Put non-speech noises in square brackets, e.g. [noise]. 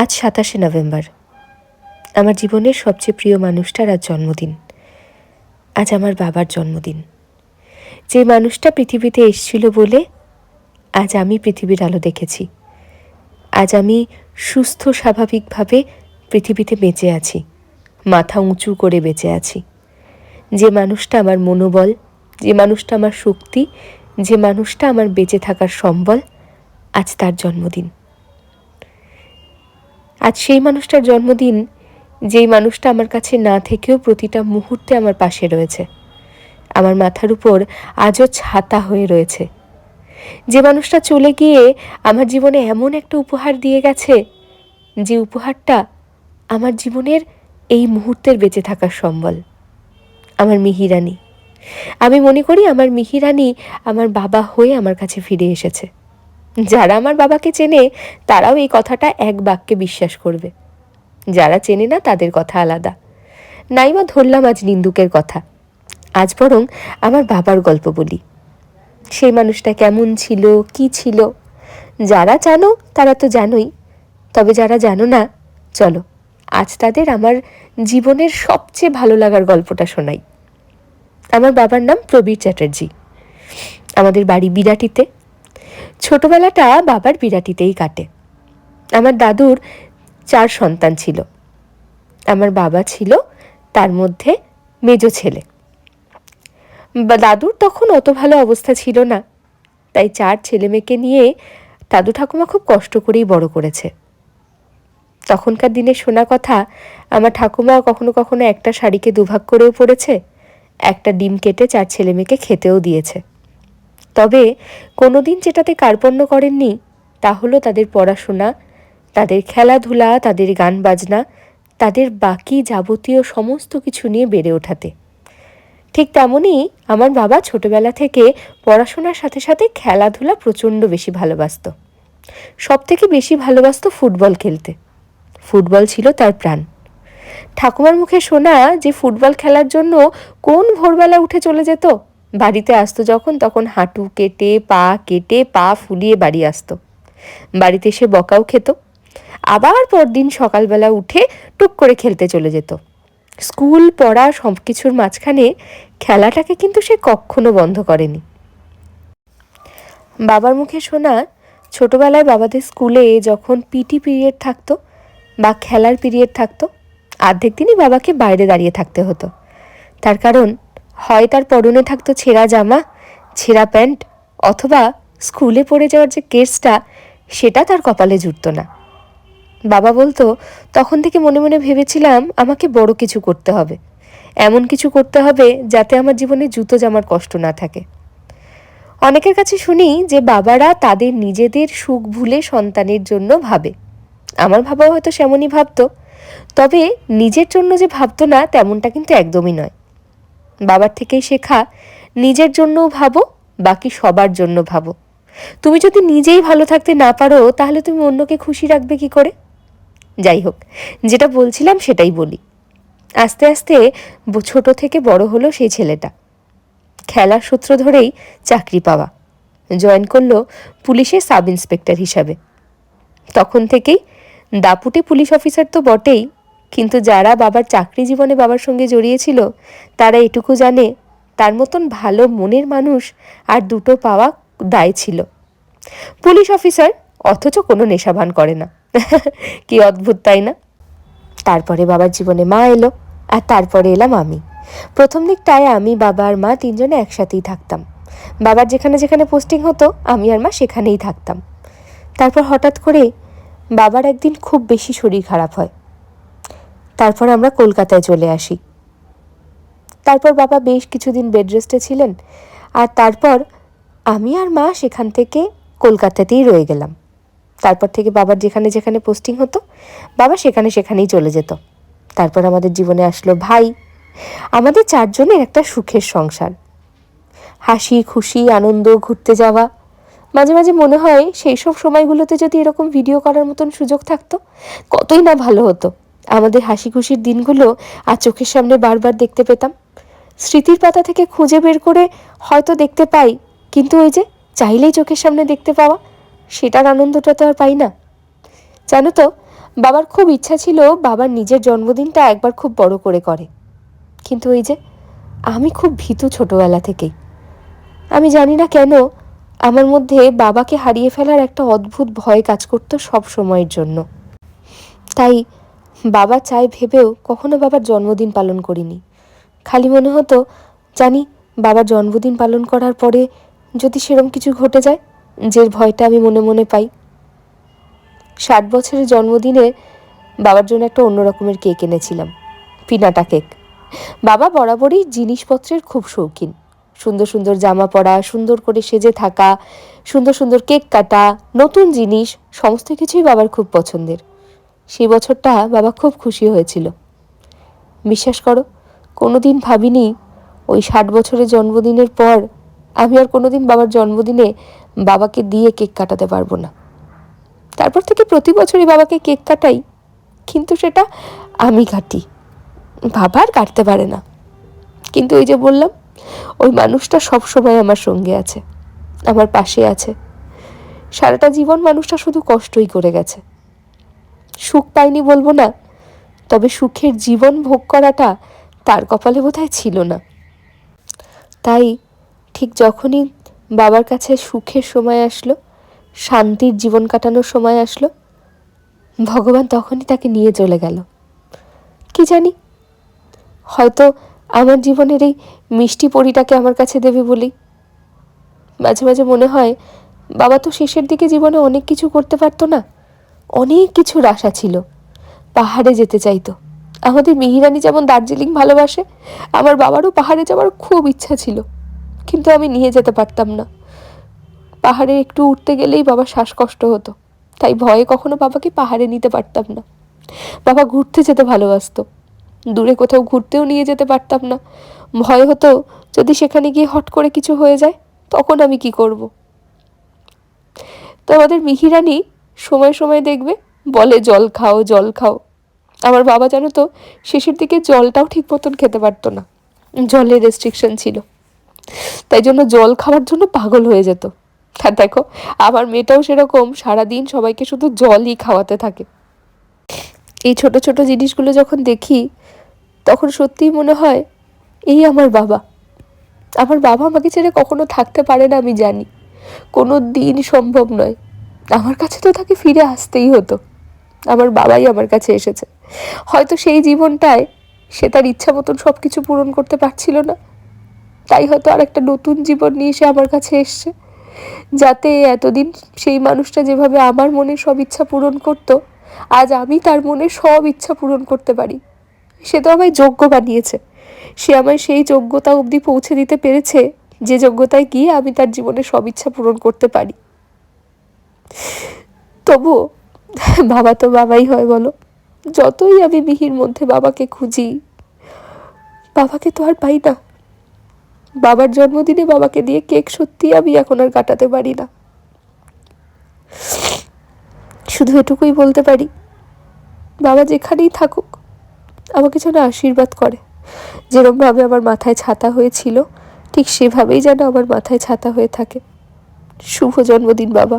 আজ সাতাশে নভেম্বর। আমার জীবনের সবচেয়ে প্রিয় মানুষটার আজ জন্মদিন। আজ আমার বাবার জন্মদিন। যে মানুষটা পৃথিবীতে এসেছিল বলে আজ আমি পৃথিবীর আলো দেখেছি। আজ আমি সুস্থ, স্বাভাবিকভাবে পৃথিবীতে বেঁচে আছি। মাথা উঁচু করে বেঁচে আছি। যে মানুষটা আমার মনোবল, যে মানুষটা আমার শক্তি, যে মানুষটা আমার বেঁচে থাকার সম্বল, আজ তার জন্মদিন। আজ সেই মানুষটার জন্মদিন, যেই মানুষটা আমার কাছে না থেকেও প্রতিটা মুহূর্তে আমার পাশে রয়েছে। আমার মাথার উপর আজও ছাতা হয়ে রয়েছে। যে মানুষটা চলে গিয়ে আমার জীবনে এমন একটা উপহার দিয়ে গেছে, যে উপহারটা আমার জীবনের এই মুহূর্তের বেঁচে থাকার সম্বল। আমার মিহিরানি আমি মনে করি আমার মিহিরানি আমার বাবা হয়ে আমার কাছে ফিরে এসেছে। যারা আমার বাবাকে চেনে, তারাও এই কথাটা এক বাক্যে বিশ্বাস করবে। যারা চেনে না, তাদের কথা আলাদা। নাইমা ধরলাম আজ নিন্দুকের কথা। আজ বরং আমার বাবার গল্প বলি। সেই মানুষটা কেমন ছিল, কি ছিল? যারা জানো, তারা তো জানোই। তবে যারা জানো না, চলো, আজ তাদের আমার জীবনের সবচেয়ে ভালো লাগার গল্পটা শোনাই। আমার বাবার নাম প্রবীর চ্যাটার্জি। আমাদের বাড়ি বিরাটিতে। ছোটবেলাটা বাবার বিরাটিতেই কাটে। আমার দাদুর চার সন্তান ছিল। আমার বাবা ছিল তার মধ্যে মেজ ছেলে। দাদুর তখন অত ভালো অবস্থা ছিল না। তাই চার ছেলে মেয়েকে নিয়ে দাদু ঠাকুমা খুব কষ্ট করেই বড় করেছে। তখনকার দিনে শোনা কথা, আমার ঠাকুমা কখনো কখনো একটা শাড়িকে দুভাগ করেও পড়েছে, একটা ডিম কেটে চার ছেলে মেয়েকে খেতেও দিয়েছে। তবে কোনোদিন যেটাতে কার্পণ্য করেননি, তা হলো তাদের পড়াশোনা, তাদের খেলাধুলা, তাদের গান বাজনা, তাদের বাকি যাবতীয় সমস্ত কিছু নিয়ে বেড়ে ওঠাতে। ঠিক তেমনই আমার বাবা ছোটবেলা থেকে পড়াশোনার সাথে সাথে খেলাধুলা প্রচণ্ড বেশি ভালোবাসত। সব থেকে বেশি ভালোবাসত ফুটবল খেলতে। ফুটবল ছিল তার প্রাণ। ঠাকুমার মুখে শোনা যে ফুটবল খেলার জন্য কোন ভোরবেলা উঠে চলে যেত বাড়িতে আসতো যখন, তখন হাঁটু কেটে, পা কেটে, পা ফুলিয়ে বাড়ি আসতো। বাড়িতে এসে বকাও খেত। আবার পরদিন সকালবেলা উঠে টুক করে খেলতে চলে যেত। স্কুল পড়া সব কিছুর মাঝখানে খেলাটাকে কিন্তু সে কখনো বন্ধ করেনি। বাবার মুখে শোনা ছোটবেলায় বাবাদের স্কুলে যখন পিটি পিরিয়ড থাকতো বা খেলার পিরিয়ড থাকতো, অর্ধেক দিনই বাবাকে বাইরে দাঁড়িয়ে থাকতে হতো। তার কারণ হয় তার পরনে থাকতো ছেঁড়া জামা, ছেঁড়া প্যান্ট, অথবা স্কুলে পড়ে যাওয়ার যে কেসটা, সেটা তার কপালে জুটত না। বাবা বলতো, তখন থেকে মনে মনে ভেবেছিলাম আমাকে বড় কিছু করতে হবে। এমন কিছু করতে হবে যাতে আমার জীবনে জুতো জামার কষ্ট না থাকে। অনেকের কাছে শুনি যে বাবারা তাদের নিজেদের সুখ ভুলে সন্তানের জন্য ভাবে। আমার ভাবাও হয়তো সেমনই ভাবতো, তবে নিজের জন্য যে ভাবতো না, তেমনটা কিন্তু একদমই নয়। বাবার থেকেই শেখা, নিজের জন্যও ভাবো, বাকি সবার জন্য ভাবো। তুমি যদি নিজেই ভালো থাকতে না পারো, তাহলে তুমি অন্যকে খুশি রাখবে কি করে? যাই হোক, যেটা বলছিলাম সেটাই বলি। আস্তে আস্তে ছোট থেকে বড় হলো সেই ছেলেটা। খেলার সূত্র ধরেই চাকরি পাওয়া। জয়েন করল পুলিশের সাব ইন্সপেক্টর হিসাবে। তখন থেকেই দাপুটে পুলিশ অফিসার তো বটেই কিন্তু যারা বাবার চাকরি জীবনে বাবার সঙ্গে জড়িয়েছিল, তারা এটুকু জানে তার মতন ভালো মনের মানুষ আর দুটো পাওয়া দায় ছিল। পুলিশ অফিসার অথচ কোনো নেশাভান করে না। [laughs] কি অদ্ভুত, তাই না? তারপরে বাবার জীবনে মা এলো আর তারপরে এলাম আমি। প্রথম দিকটায় আমি, বাবা আর মা তিনজনে একসাথেই থাকতাম। বাবার যেখানে যেখানে পোস্টিং হতো, আমি আর মা সেখানেই থাকতাম। তারপর হঠাৎ করে বাবার একদিন খুব বেশি শরীর খারাপ হয়। তারপর আমরা কলকাতায় চলে আসি। তারপর বাবা বেশ কিছুদিন বেড রেস্টে ছিলেন, আর তারপর আমি আর মা সেখান থেকে কলকাতাতেই রয়ে গেলাম। তারপর থেকে বাবার যেখানে যেখানে পোস্টিং হতো, বাবা সেখানে সেখানেই চলে যেত। তারপর আমাদের জীবনে আসলো ভাই। আমাদের চারজনের একটা সুখের সংসার। হাসি, খুশি, আনন্দ, ঘুরতে যাওয়া। মাঝে মাঝে মনে হয় সেই সব সময়গুলোতে যদি এরকম ভিডিও করার মতন সুযোগ থাকতো, কতই না ভালো হতো। আমাদের হাসি খুশির দিনগুলো আর চোখের সামনে বারবার দেখতে পেতাম। স্মৃতির পাতা থেকে খুঁজে বের করে হয়তো দেখতে পাই, কিন্তু ওই যে চাইলেই চোখের সামনে দেখতে পাওয়া, সেটার আনন্দটা তো আর পাই না। জানো তো, বাবার খুব ইচ্ছা ছিল বাবার নিজের জন্মদিনটা একবার খুব বড় করে করে। কিন্তু ওই যে আমি খুব ভীতু ছোটবেলা থেকেই। আমি জানি না কেন আমার মধ্যে বাবাকে হারিয়ে ফেলার একটা অদ্ভুত ভয় কাজ করতো সব সময়ের জন্য। তাই বাবা চাই ভেবেও কখনো বাবার জন্মদিন পালন করিনি। খালি মনে হতো, জানি বাবার জন্মদিন পালন করার পরে যদি সেরম কিছু ঘটে যায়, যে ভয়টা আমি মনে মনে পাই। ষাট বছরের জন্মদিনে বাবার জন্য একটা অন্য রকমের কেক এনেছিলাম, পিনাটা কেক। বাবা বরাবরই জিনিসপত্রের খুব শৌখিন। সুন্দর সুন্দর জামা পরা, সুন্দর করে সেজে থাকা, সুন্দর সুন্দর কেক কাটা, নতুন জিনিস, সমস্ত কিছুই বাবার খুব পছন্দের। সেই বছরটা বাবা খুব খুশি হয়েছিল। বিশ্বাস করো, কোনোদিন ভাবিনি ওই ষাট বছরের জন্মদিনের পর আমি আর কোনোদিন বাবার জন্মদিনে বাবাকে দিয়ে কেক কাটাতে পারব না। তারপর থেকে প্রতি বছরই বাবাকে কেক কাটাই, কিন্তু সেটা আমি কাটি। বাবা আর কাটতে পারে না। কিন্তু ওই যে বললাম, ওই মানুষটা সবসময় আমার সঙ্গে আছে, আমার পাশে আছে। সারাটা জীবন মানুষটা শুধু কষ্টই করে গেছে। সুখ পাইনি বলব না। তবে সুখের জীবন ভোগ করাটা তার কপালে বোধহয় ছিল না। তাই ঠিক যখনই বাবার কাছে সুখের সময় আসলো, শান্তির জীবন কাটানোর সময় আসলো, ভগবান তখনই তাকে নিয়ে চলে গেল। কি জানি, হয়তো আমার জীবনের এই মিষ্টি পরিটাকে আমার কাছে দেবে বলি। মাঝে মাঝে মনে হয়, বাবা তো শেষের দিকে জীবনে অনেক কিছু করতে পারতো না। অনেক কিছুর আশা ছিল। পাহাড়ে যেতে চাইতো। আমাদের মিহিরানি যেমন দার্জিলিং ভালোবাসে, আমার বাবারও পাহাড়ে যাওয়ার খুব ইচ্ছা ছিল। কিন্তু আমি নিয়ে যেতে পারতাম না। পাহাড়ে একটু উঠতে গেলেই বাবার শ্বাসকষ্ট হতো। তাই ভয়ে কখনো বাবাকে পাহাড়ে নিতে পারতাম না। বাবা ঘুরতে যেতে ভালোবাসত। দূরে কোথাও ঘুরতেও নিয়ে যেতে পারতাম না। ভয় হতো, যদি সেখানে গিয়ে হট করে কিছু হয়ে যায়, তখন আমি কি করব? তো আমাদের মিহিরানি সময় সময় দেখবে, বলে জল খাও জল খাও। আমার বাবা জানো তো, শেষের দিকে জলটাও ঠিক মতন খেতে পারতো না। জলের রেস্ট্রিকশন ছিল। তাই জন্য জল খাওয়ার জন্য পাগল হয়ে যেত। আর দেখো, আমার মেয়েটাও সেরকম, সারাদিন সবাইকে শুধু জলই খাওয়াতে থাকে। এই ছোট ছোট জিনিসগুলো যখন দেখি, তখন সত্যিই মনে হয়, এই আমার বাবা। আমার বাবা আমাকে ছেড়ে কখনো থাকতে পারে না আমি জানি। কোনো দিন সম্ভব নয়। আমার কাছে তো তাকে ফিরে আসতেই হতো। আমার বাবাই আমার কাছে এসেছে। হয়তো সেই জীবনটায় সে তার ইচ্ছা মতন সব কিছু পূরণ করতে পারছিল না। তাই হয়তো আর একটা নতুন জীবন নিয়ে সে আমার কাছে এসছে। যাতে এতদিন সেই মানুষটা যেভাবে আমার মনে সব ইচ্ছা পূরণ করতো, আজ আমি তার মনে সব ইচ্ছা পূরণ করতে পারি। সে তো আমায় যোগ্য বানিয়েছে। সে আমায় সেই যোগ্যতা অবধি পৌঁছে দিতে পেরেছে যে যোগ্যতায় গিয়ে আমি তার জীবনে সব ইচ্ছা পূরণ করতে পারি। তবুও বাবা তো বাবাই হয় বলো, যতই আমি মিহির মধ্যে বাবাকে খুঁজি, বাবাকে তো আর পাই না। বাবার জন্মদিনে বাবাকে দিয়ে কেক সত্যি আমি এখন আর কাটাতে পারি না। শুধু এটুকুই বলতে পারি, বাবা যেখানেই থাকুক, আমাকে যেন আশীর্বাদ করে। যেরমভাবে আমার মাথায় ছাতা হয়েছিল, ঠিক সেভাবেই যেন আমার মাথায় ছাতা হয়ে থাকে। শুভ জন্মদিন, বাবা।